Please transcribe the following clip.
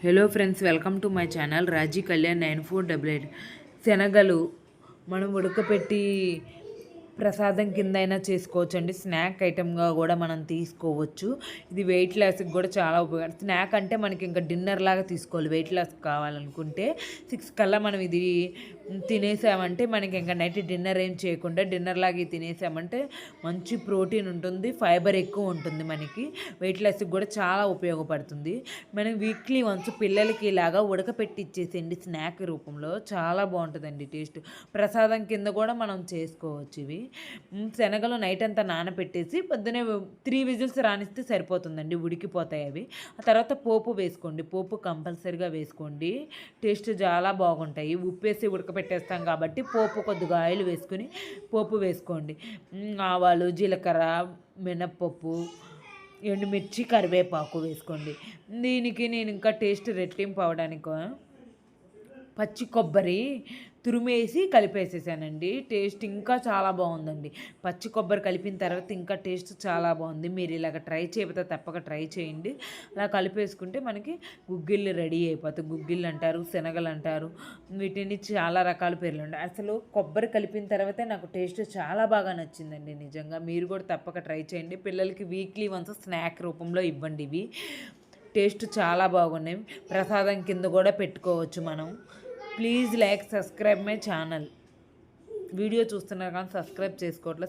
Hello friends welcome to my channel Raji Kalyan nine four double eight శనగలు మనం ఉడకపెట్టి ప్రసాదం కింద అయినా చేసుకోవచ్చు అండి స్నాక్ ఐటెంగా కూడా మనం తీసుకోవచ్చు. ఇది వెయిట్ లాస్కి కూడా చాలా ఉపయోగం. స్నాక్ అంటే మనకి ఇంకా డిన్నర్ లాగా తీసుకోవాలి. వెయిట్ లాస్ కావాలనుకుంటే సిక్స్ కల్లా మనం ఇది తినేసామంటే మనకి ఇంకా నైట్ డిన్నర్ ఏం చేయకుండా డిన్నర్ లాగా తినేసామంటే మంచి ప్రోటీన్ ఉంటుంది. ఫైబర్ ఎక్కువ ఉంటుంది మనకి. వెయిట్ లాస్కి కూడా చాలా ఉపయోగపడుతుంది. మనం వీక్లీ వన్స్ పిల్లలకి ఇలాగా ఉడకపెట్టి ఇచ్చేసేయండి స్నాక్ రూపంలో. చాలా బాగుంటుందండి టేస్ట్. ప్రసాదం కింద కూడా మనం చేసుకోవచ్చు ఇవి. శనగలు నైట్ అంతా నానబెట్టేసి పొద్దునే త్రీ విజిల్స్ రానిస్తే సరిపోతుందండి ఉడికిపోతాయి అవి. ఆ తర్వాత పోపు వేసుకోండి పోపు కంపల్సరీగా వేసుకోండి. టేస్ట్ చాలా బాగుంటాయి. ఉప్పు వేసి ఉడకపెట్టేస్తాం కాబట్టి పోపు కొద్దిగా ఆయిల్ వేసుకుని పోపు వేసుకోండి. ఆవాలు జీలకర్ర మినప్పప్పు ఎండుమిర్చి కరివేపాకు వేసుకోండి. దీనికి నేను ఇంకా టేస్ట్ రెట్టింపు అవడానికి పచ్చి కొబ్బరి తురిమేసి కలిపేసేసానండి. టేస్ట్ ఇంకా చాలా బాగుందండి. పచ్చి కొబ్బరి కలిపిన తర్వాత ఇంకా టేస్ట్ చాలా బాగుంది. మీరు ఇలాగ ట్రై చేయకపోతే తప్పక ట్రై చేయండి. అలా కలిపేసుకుంటే మనకి గుగ్గిళ్ళు రెడీ అయిపోతాయి. గుగ్గిళ్ళు అంటారు శనగలు అంటారు వీటిని చాలా రకాల పేర్లు ఉంటాయి. అసలు కొబ్బరి కలిపిన తర్వాతే నాకు టేస్ట్ చాలా బాగా నచ్చిందండి నిజంగా. మీరు కూడా తప్పక ట్రై చేయండి. పిల్లలకి వీక్లీ వన్స్ స్నాక్ రూపంలో ఇవ్వండి ఇవి. టేస్ట్ చాలా బాగున్నాయి. ప్రసాదం కింద కూడా పెట్టుకోవచ్చు మనం. Please like subscribe my channel. Video చూస్తున్నారు కానీ సబ్స్క్రైబ్ చేసుకోవట్లేదు